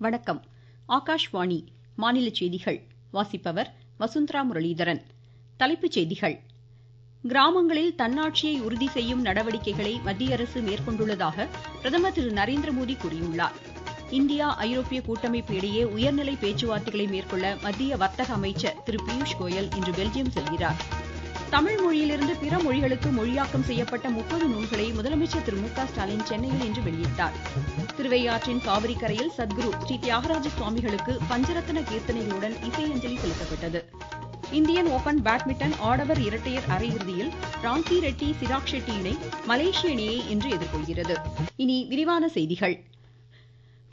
வணக்கம். ஆகாஷ்வாணி மாநில செய்திகள். வாசிப்பவர் வசுந்தரா முரளிதரன். தலைப்புச் செய்திகள். கிராமங்களில் தன்னாட்சியை உறுதி செய்யும் நடவடிக்கைகளை மத்திய அரசு மேற்கொண்டுள்ளதாக பிரதமர் திரு நரேந்திர மோடி கூறியுள்ளார். இந்தியா ஐரோப்பிய கூட்டமைப்பு இடையே உயர்நிலை பேச்சுவார்த்தைகளை மேற்கொள்ள மத்திய வர்த்தக அமைச்சர் திரு பியூஷ் கோயல் இன்று பெல்ஜியம் செல்கிறார். தமிழ் மொழியிலிருந்து பிற மொழிகளுக்கு மொழியாக்கம் செய்யப்பட்ட முப்பது நூல்களை முதலமைச்சர் திரு மு ஸ்டாலின் சென்னையில் இன்று வெளியிட்டார். திருவையாற்றின் காவிரி கரையில் சத்குரு ஸ்ரீ தியாகராஜ சுவாமிகளுக்கு பஞ்சரத்ன கீர்த்தனைகளுடன் இசையஞ்சலி செலுத்தப்பட்டது. இந்தியன் ஓபன் பேட்மிண்டன் ஆடவர் இரட்டையர் அரையிறுதியில் ராங்கி ரெட்டி சிராக் ஷெட்டி இணை மலேசிய இணையை இன்று எதிர்கொள்கிறது. இனி விரிவான செய்திகள்.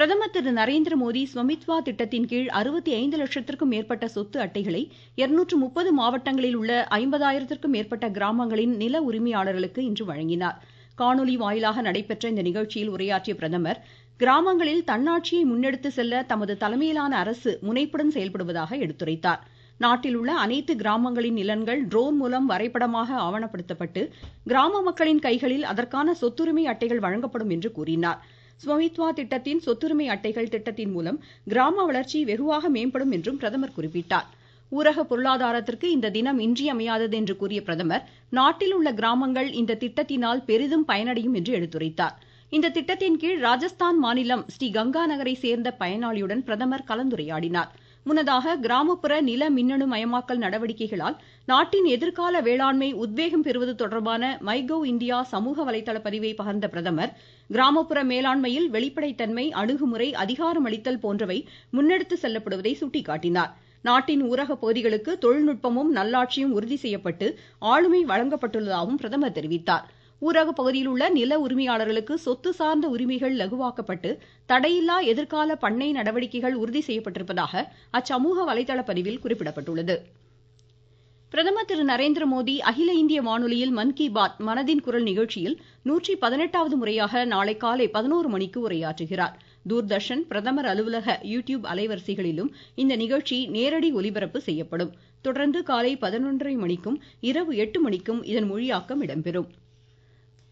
பிரதமர் திரு நரேந்திர மோடி ஸ்வமித்வா திட்டத்தின் கீழ் அறுபத்தி ஐந்து லட்சத்திற்கும் மேற்பட்ட சொத்து அட்டைகளை இருநூற்று முப்பது மாவட்டங்களில் உள்ள ஐம்பதாயிரத்திற்கும் மேற்பட்ட கிராமங்களின் நில உரிமையாளர்களுக்கு இன்று வழங்கினார். காணொலி வாயிலாக நடைபெற்ற இந்த நிகழ்ச்சியில் உரையாற்றிய பிரதமர் கிராமங்களில் தன்னாட்சியை முன்னெடுத்து செல்ல தமது தலைமையிலான அரசு முனைப்புடன் செயல்படுவதாக எடுத்துரைத்தார். நாட்டில் உள்ள அனைத்து கிராமங்களின் நிலங்கள் ட்ரோன் மூலம் வரைபடமாக ஆவணப்படுத்தப்பட்டு கிராம மக்களின் கைகளில் அதற்கான சொத்துரிமை அட்டைகள் வழங்கப்படும் என்று கூறினார். ஸ்வமித்வா திட்டத்தின் சொத்துரிமை அட்டைகள் திட்டத்தின் மூலம் கிராம வளர்ச்சி வெகுவாக மேம்படும் என்றும் பிரதமர் குறிப்பிட்டார். ஊரக பொருளாதாரத்திற்கு இந்த தினம் இன்றியமையாதது என்று கூறிய பிரதமர் நாட்டில் உள்ள கிராமங்கள் இந்த திட்டத்தினால் பெரிதும் பயனடையும் என்று எடுத்துரைத்தார். இந்த திட்டத்தின் கீழ் ராஜஸ்தான் மாநிலம் ஸ்ரீ கங்கா நகரை சேர்ந்த பயனாளியுடன் பிரதமர் கலந்துரையாடினார். முன்னதாக கிராமப்புற நில மின்னணு மயமாக்கல் நடவடிக்கைகளால் நாட்டின் எதிர்கால வேளாண்மை உத்வேகம் பெறுவது தொடர்பான மைகவ் இந்தியா சமூக வலைதள பதிவை பகிர்ந்த பிரதமர் கிராமப்புற மேலாண்மையில் வெளிப்படைத்தன்மை அணுகுமுறை அதிகாரமளித்தல் போன்றவை முன்னெடுத்து செல்லப்படுவதை சுட்டிக்காட்டினார். நாட்டின் ஊரக பகுதிகளுக்கு தொழில்நுட்பமும் நல்லாட்சியும் உறுதி செய்யப்பட்டு ஆளுமை வழங்கப்பட்டுள்ளதாகவும் பிரதமர் தெரிவித்தார். ஊரக பகுதியில் உள்ள நில உரிமையாளர்களுக்கு சொத்து சார்ந்த உரிமைகள் லகுவாக்கப்பட்டு தடையில்லா எதிர்கால பண்ணை நடவடிக்கைகள் உறுதி செய்யப்பட்டிருப்பதாக அச்சமூக வலைதள பதிவில் குறிப்பிடப்பட்டுள்ளது. பிரதமர் திரு நரேந்திர மோடி அகில இந்திய வானொலியில் மன் கி பாத் மனதின் குரல் நிகழ்ச்சியில் நூற்றி பதினெட்டாவது முறையாக நாளை காலை பதினோரு மணிக்கு உரையாற்றுகிறார். தூர்தர்ஷன் பிரதமர் அலுவலக யூ டியூப் அலைவரிசைகளிலும் இந்த நிகழ்ச்சி நேரடி ஒலிபரப்பு செய்யப்படும். தொடர்ந்து காலை பதினொன்றரை மணிக்கும் இரவு எட்டு மணிக்கும் இதன் மொழியாக்கம் இடம்பெறும்.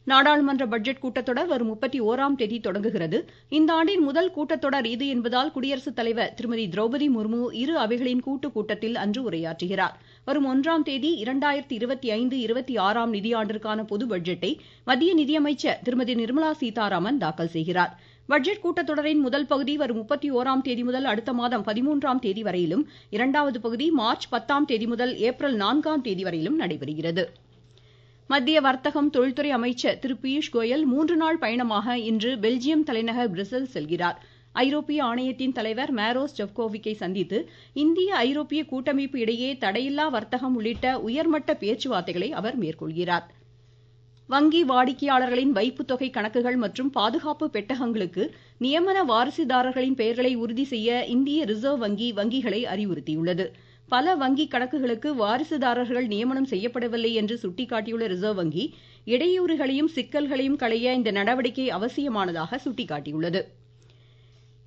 நாடாளுமன்ற பட்ஜெட் கூட்டத்தொடர் வரும் முப்பத்தி ஓராம் தேதி தொடங்குகிறது. இந்த ஆண்டின் முதல் கூட்டத்தொடர் இது என்பதால் குடியரசுத் தலைவர் திருமதி திரௌபதி முர்மு இரு அவைகளின் கூட்டுக் கூட்டத்தில் அன்று உரையாற்றுகிறார். வரும் ஒன்றாம் தேதி இரண்டாயிரத்தி இருபத்தி ஐந்து இருபத்தி ஆறாம் நிதியாண்டிற்கான பொது பட்ஜெட்டை மத்திய நிதியமைச்சர் திருமதி நிர்மலா சீதாராமன் தாக்கல் செய்கிறார். பட்ஜெட் கூட்டத்தொடரின் முதல் பகுதி வரும் முப்பத்தி ஓராம் தேதி முதல் அடுத்த மாதம் பதிமூன்றாம் தேதி வரையிலும் இரண்டாவது பகுதி மார்ச் பத்தாம் தேதி முதல் ஏப்ரல் நான்காம் தேதி வரையிலும் நடைபெறுகிறது. மத்திய வர்த்தகம் தொழில்துறை அமைச்சர் திரு பியூஷ் கோயல் மூன்று நாள் பயணமாக இன்று பெல்ஜியம் தலைநகர் பிரசல் செல்கிறார். ஐரோப்பிய ஆணையத்தின் தலைவர் மேரோஸ் ஜெவ்கோவிக்கை சந்தித்து இந்திய ஐரோப்பிய கூட்டமைப்பு இடையே தடையில்லா வர்த்தகம் உள்ளிட்ட உயர்மட்ட பேச்சுவார்த்தைகளை அவர் மேற்கொள்கிறார். வங்கி வாடிக்கையாளர்களின் வைப்பு தொகை கணக்குகள் மற்றும் பாதுகாப்பு பெட்டகங்களுக்கு நியமன வாரிசுதாரர்களின் பெயர்களை உறுதி செய்ய இந்திய ரிசர்வ் வங்கி வங்கிகளை அறிவுறுத்தியுள்ளது. பல வங்கி கணக்குகளுக்கு வாரிசுதாரர்கள் நியமனம் செய்யப்படவில்லை என்று சுட்டிக்காட்டியுள்ள ரிசர்வ் வங்கி இடையூறுகளையும் சிக்கல்களையும் களைய இந்த நடவடிக்கை அவசியமானதாக சுட்டிக்காட்டியுள்ளது.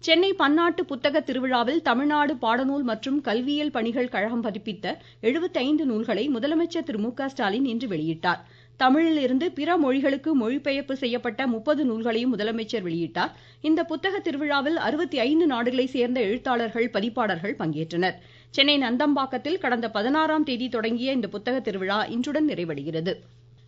சென்னை பன்னாட்டு புத்தக திருவிழாவில் தமிழ்நாடு பாடநூல் மற்றும் கல்வியியல் பணிகள் கழகம் பதிப்பித்த எழுபத்தைந்து நூல்களை முதலமைச்சர் திரு மு க ஸ்டாலின் இன்று வெளியிட்டார். தமிழில் இருந்து பிற மொழிகளுக்கு மொழிபெயர்ப்பு செய்யப்பட்ட முப்பது நூல்களையும் முதலமைச்சர் வெளியிட்டார். இந்த புத்தக திருவிழாவில் அறுபத்தி ஐந்து நாடுகளை சேர்ந்த எழுத்தாளர்கள் பதிப்பாளர்கள் பங்கேற்றனர். சென்னை நந்தம்பாக்கத்தில் கடந்த பதினாறாம் தேதி தொடங்கிய இந்த புத்தக திருவிழா இன்றுடன் நிறைவடைகிறது.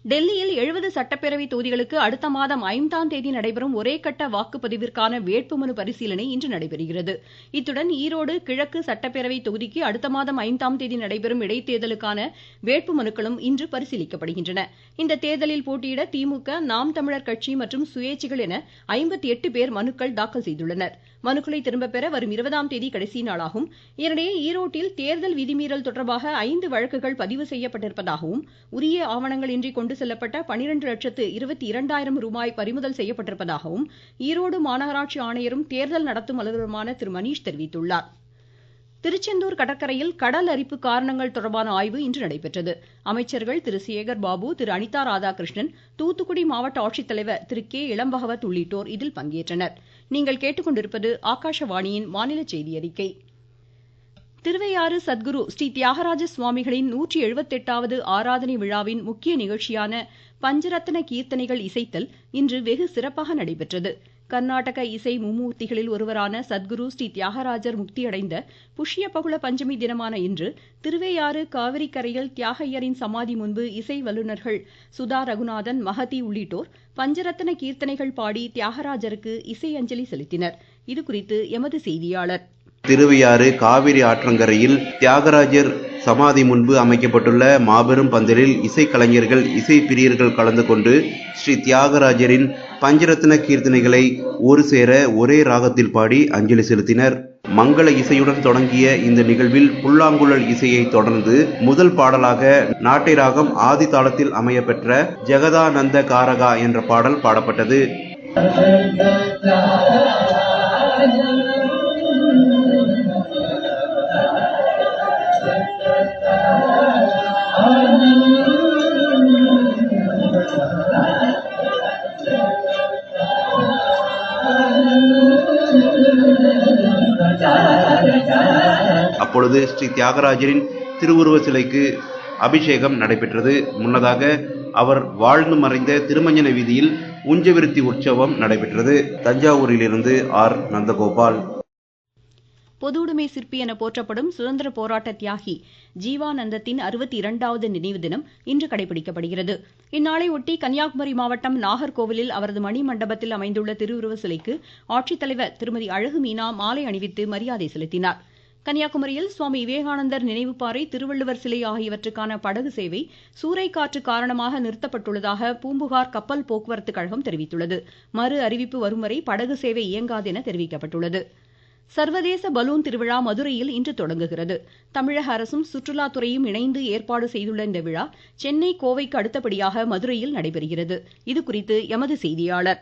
டெல்லியில் எழுபது சட்டப்பேரவை தொகுதிகளுக்கு அடுத்த மாதம் ஐந்தாம் தேதி நடைபெறும் ஒரே கட்ட வாக்குப்பதிவிற்கான வேட்புமனு பரிசீலனை இன்று நடைபெறுகிறது. இத்துடன் ஈரோடு கிழக்கு சட்டப்பேரவை தொகுதிக்கு அடுத்த மாதம் ஐந்தாம் தேதி நடைபெறும் இடைத்தேர்தலுக்கான வேட்புமனுக்களும் இன்று பரிசீலிக்கப்படுகின்றன. இந்த தேர்தலில் போட்டியிட திமுக நாம் தமிழர் கட்சி மற்றும் சுயேட்சைகள் என ஐம்பத்தி எட்டு பேர் மனுக்கள் தாக்கல் செய்துள்ளனர். மனுக்களை திரும்பப்பெற வரும் இருபதாம் தேதி கடைசி நாளாகும். இதனிடையே ஈரோட்டில் தேர்தல் விதிமீறல் தொடர்பாக ஐந்து வழக்குகள் பதிவு செய்யப்பட்டிருப்பதாகவும் உரிய ஆவணங்கள் இன்றி கொண்டு செல்லப்பட்ட பனிரெண்டு லட்சத்து இருபத்தி இரண்டாயிரம் ரூபாய் பறிமுதல் செய்யப்பட்டிருப்பதாகவும் ஈரோடு மாநகராட்சி ஆணையரும் தேர்தல் நடத்தும் அலுவலருமான திரு. மணீஷ் தெரிவித்துள்ளார். திருச்செந்தூர் கடற்கரையில் கடல் அரிப்பு காரணங்கள் தொடர்பான ஆய்வு இன்று நடைபெற்றது. அமைச்சர்கள் திரு. சேகர் பாபு திரு. அனிதா ராதாகிருஷ்ணன் தூத்துக்குடி மாவட்ட ஆட்சித்தலைவர் திரு. கே. இளம்பகவத் உள்ளிட்டோர் இதில் பங்கேற்றனர். நீங்கள் கேட்டுக்கொண்டிருப்பது ஆகாஷவாணியின் மாநில செய்தி அறிக்கை திருவையாறு சத்குரு ஸ்ரீ தியாகராஜ சுவாமிகளின் நூற்றி எழுபத்தெட்டாவது ஆராதனை விழாவின் முக்கிய நிகழ்ச்சியான பஞ்சரத்ன கீர்த்தனைகள் இசைத்தல் இன்று வெகு சிறப்பாக நடைபெற்றது. கர்நாடக இசை மும்மூர்த்திகளில் ஒருவரான சத்குரு ஸ்ரீ தியாகராஜர் முக்தியடைந்த புஷ்ய பகுள பஞ்சமி தினமான இன்று திருவையாறு காவிரி கரையில் தியாகையரின் சமாதி முன்பு இசை வல்லுநர்கள் சுதா ரகுநாதன் மகதி உள்ளிட்டோர் பஞ்சரத்ன கீர்த்தனைகள் பாடி தியாகராஜருக்கு இசை அஞ்சலி செலுத்தினர். இதுகுறித்து எமது செய்தியாளர். திருவையாறு காவிரி ஆற்றங்கரையில் தியாகராஜர் சமாதி முன்பு அமைக்கப்பட்டுள்ள மாபெரும் பந்தலில் இசைக்கலைஞர்கள் இசை பிரியர்கள் கலந்து கொண்டு ஸ்ரீ தியாகராஜரின் பஞ்சரத்ன கீர்த்தனைகளை ஒரு சேர ஒரே ராகத்தில் பாடி அஞ்சலி செலுத்தினர். மங்கள இசையுடன் தொடங்கிய இந்த நிகழ்வில் புல்லாங்குழல் இசையை தொடர்ந்து முதல் பாடலாக நாட்டை ராகம் ஆதி தாளத்தில் அமையப்பெற்ற ஜெகதானந்த காரகா என்ற பாடல் பாடப்பட்டது. அப்பொழுது ஸ்ரீ தியாகராஜரின் திருவுருவ சிலைக்கு அபிஷேகம் நடைபெற்றது. முன்னதாக அவர் வாழ்ந்து மறைந்த திருமஞ்சன வீதியில் உஞ்சவிருத்தி உற்சவம் நடைபெற்றது. தஞ்சாவூரிலிருந்து ஆர். நந்தகோபால். பொதுவுடைமை சிற்பி என போற்றப்படும் சுதந்திர போராட்ட தியாகி ஜீவானந்தத்தின் அறுபத்தி இரண்டாவது நினைவு தினம் இன்று கடைபிடிக்கப்படுகிறது. இந்நாளையொட்டி கன்னியாகுமரி மாவட்டம் நாகர்கோவிலில் அவரது மணிமண்டபத்தில் அமைந்துள்ள திருவுருவ சிலைக்கு ஆட்சித்தலைவர் திருமதி அழகு மீனா மாலை அணிவித்து மரியாதை செலுத்தினாா் கன்னியாகுமரியில் சுவாமி விவேகானந்தர் நினைவு பாறை திருவள்ளுவர் சிலை ஆகியவற்றுக்கான படகு சேவை சூறைக்காற்று காரணமாக நிறுத்தப்பட்டுள்ளதாக பூம்புகார் கப்பல் போக்குவரத்து கழகம் தெரிவித்துள்ளது. மறு அறிவிப்பு வரும் வரை படகு சேவை இயங்காது என தெரிவிக்கப்பட்டுள்ளது. சர்வதேச பலூன் திருவிழா மதுரையில் இன்று தொடங்குகிறது. தமிழக அரசும் சுற்றுலாத்துறையும் இணைந்து ஏற்பாடு செய்துள்ள இந்த விழா சென்னை கோவைக்கு அடுத்தபடியாக மதுரையில் நடைபெறுகிறது. இதுகுறித்து எமது செய்தியாளர்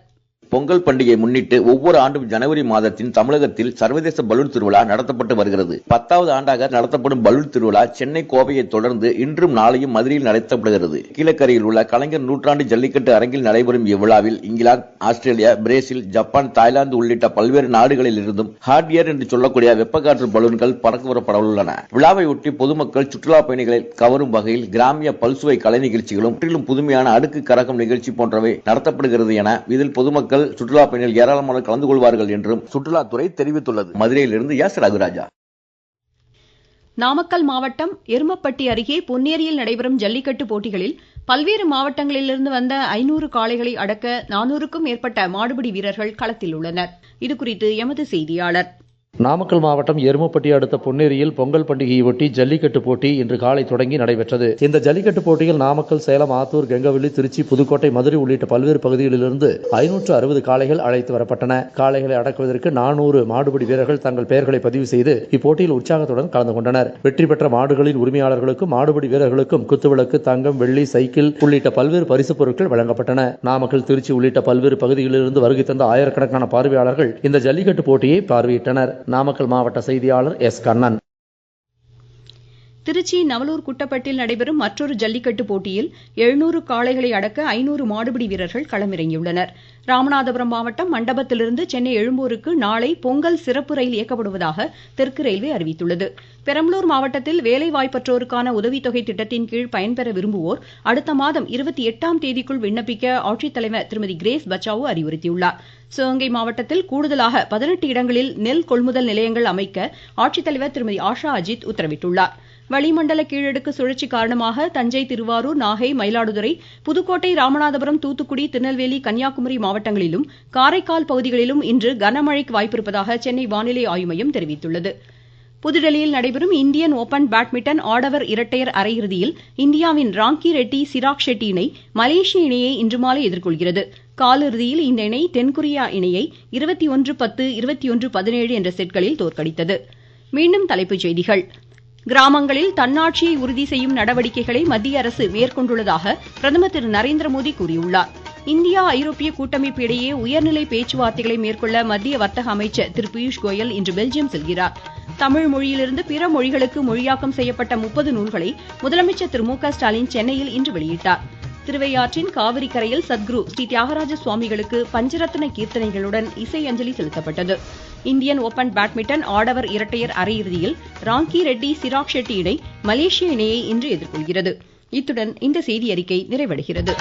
பொங்கல் பண்டிகையை முன்னிட்டு ஒவ்வொரு ஆண்டும் ஜனவரி மாதத்தின் தமிழகத்தில் சர்வதேச பலூன் திருவிழா நடத்தப்பட்டு வருகிறது. பத்தாவது ஆண்டாக நடத்தப்படும் பலூன் திருவிழா சென்னை கோவையை தொடர்ந்து இன்றும் நாளையும் மதுரையில் நடத்தப்படுகிறது கீழக்கரையில் உள்ள கலைஞர் நூற்றாண்டு ஜல்லிக்கட்டு அரங்கில் நடைபெறும் இவ்விழாவில் England Australia Brazil Japan Thailand உள்ளிட்ட பல்வேறு நாடுகளில் இருந்தும் ஹார்டியர் என்று சொல்லக்கூடிய வெப்பக்காற்று பலூன்கள் பறக்க வரப்படவுள்ளன விழாவை ஒட்டி பொதுமக்கள் சுற்றுலா பயணிகளை கவரும் வகையில் கிராமிய பல்சுவை கலை நிகழ்ச்சிகளும் முற்றிலும் புதுமையான அடுக்கு கரகம் நிகழ்ச்சி போன்றவை நடத்தப்படுகிறது என இதில் பொதுமக்கள் சுற்றுலா பயணிகள் ஏராளமானோர் கலந்து கொள்வார்கள் என்றும் சுற்றுலாத்துறை தெரிவித்துள்ளது. மதுரையிலிருந்து எஸ் ரகுராஜா. நாமக்கல் மாவட்டம் எருமப்பட்டி அருகே பொன்னேரியில் நடைபெறும் ஜல்லிக்கட்டு போட்டிகளில் பல்வேறு மாவட்டங்களிலிருந்து வந்த ஐநூறு காளைகளை அடக்க நானூறுக்கும் மேற்பட்ட மாடுபிடி வீரர்கள் களத்தில் உள்ளனர். இதுகுறித்து எமது செய்தியாளர். நாமக்கல் மாவட்டம் எருமப்பட்டி அடுத்த பொன்னேரியில் பொங்கல் பண்டிகையொட்டி ஜல்லிக்கட்டு போட்டி இன்று காலை தொடங்கி நடைபெற்றது. இந்த ஜல்லிக்கட்டு போட்டியில் நாமக்கல் சேலம் ஆத்தூர் கெங்கவெளி திருச்சி புதுக்கோட்டை மதுரை உள்ளிட்ட பல்வேறு பகுதிகளிலிருந்து ஐநூற்று அறுபது காளைகள் அழைத்து வரப்பட்டன. காளைகளை அடக்குவதற்கு நானூறு மாடுபிடி வீரர்கள் தங்கள் பெயர்களை பதிவு செய்து இப்போட்டியில் உற்சாகத்துடன் கலந்து கொண்டனர். வெற்றி பெற்ற மாடுகளின் உரிமையாளர்களுக்கும் மாடுபிடி வீரர்களுக்கும் குத்துவிளக்கு தங்கம் வெள்ளி சைக்கிள் உள்ளிட்ட பல்வேறு பரிசுப் பொருட்கள் வழங்கப்பட்டன. நாமக்கல் திருச்சி உள்ளிட்ட பல்வேறு பகுதிகளிலிருந்து வருகை தந்த ஆயிரக்கணக்கான பார்வையாளர்கள் இந்த ஜல்லிக்கட்டு போட்டியை பார்வையிட்டனர். நாமக்கல் மாவட்ட செய்தியாளர் எஸ் கண்ணன். திருச்சி நவலூர் குட்டப்பட்டில் நடைபெறும் மற்றொரு ஜல்லிக்கட்டு போட்டியில் எழுநூறு காளைகளை அடக்க ஐநூறு மாடுபிடி வீரர்கள் களமிறங்கியுள்ளனர். ராமநாதபுரம் மாவட்டம் மண்டபத்திலிருந்து சென்னை எழும்பூருக்கு நாளை பொங்கல் சிறப்பு ரயில் இயக்கப்படுவதாக தெற்கு ரயில்வே அறிவித்துள்ளது. பெரம்பலூர் மாவட்டத்தில் வேலைவாய்ப்பற்றோருக்கான உதவித்தொகை திட்டத்தின் கீழ் பயன்பெற விரும்புவோர் அடுத்த மாதம் இருபத்தி எட்டாம் தேதிக்குள் விண்ணப்பிக்க ஆட்சித்தலைவர் திருமதி கிரேஸ் பச்சாவோ அறிவுறுத்தியுள்ளார். சிவகங்கை மாவட்டத்தில் கூடுதலாக பதினெட்டு இடங்களில் நெல் கொள்முதல் நிலையங்கள் அமைக்க ஆட்சித்தலைவர் திருமதி ஆஷா அஜித் உத்தரவிட்டுள்ளார். வளிமண்டல கீழடுக்கு சுழற்சி காரணமாக தஞ்சை திருவாரூர் நாகை மயிலாடுதுறை புதுக்கோட்டை ராமநாதபுரம் தூத்துக்குடி திருநெல்வேலி கன்னியாகுமரி மாவட்டங்களிலும் காரைக்கால் பகுதிகளிலும் இன்று கனமழைக்கு வாய்ப்பிருப்பதாக சென்னை வானிலை ஆய்வு மையம் தெரிவித்துள்ளது. புதுடெல்லியில் நடைபெறும் இந்தியன் ஓபன் பேட்மிண்டன் ஆடவர் இரட்டையர் அரையிறுதியில் இந்தியாவின் ராங்கி ரெட்டி சிராக் ஷெட்டி இணை மலேசிய இணையை இன்று மாலை எதிர்கொள்கிறது. காலிறுதியில் இந்த இணை தென்கொரியா இணையை இருபத்தி ஒன்று பத்து இருபத்தி ஒன்று பதினேழு என்ற செட்களில் தோற்கடித்தது. மீண்டும் தலைப்புச் செய்திகள். கிராமங்களில் தன்னாட்சியை உறுதி செய்யும் நடவடிக்கைகளை மத்திய அரசு மேற்கொண்டுள்ளதாக பிரதமர் திரு நரேந்திர மோடி கூறியுள்ளார். இந்தியா ஐரோப்பிய கூட்டமைப்பு இடையே உயர்நிலை பேச்சுவார்த்தைகளை மேற்கொள்ள மத்திய வர்த்தக அமைச்சர் திரு பியூஷ் கோயல் இன்று பெல்ஜியம் செல்கிறார். தமிழ் மொழியிலிருந்து பிற மொழிகளுக்கு மொழியாக்கம் செய்யப்பட்ட முப்பது நூல்களை முதலமைச்சர் திரு மு க ஸ்டாலின் சென்னையில் இன்று வெளியிட்டார். திருவையாற்றின் காவிரி கரையில் சத்குரு ஸ்ரீ தியாகராஜ சுவாமிகளுக்கு பஞ்சரத்ன கீர்த்தனைகளுடன் இசை அஞ்சலி செலுத்தப்பட்டது. இந்தியன் ஓபன் பேட்மிண்டன் ஆடவர் இரட்டையர் அரையிறுதியில் ராங்கி ரெட்டி சிராக் ஷெட்டி இணை மலேசிய இணையை இன்று எதிர்கொள்கிறது. இத்துடன் இந்த செய்தி அறிக்கை நிறைவடைகிறது.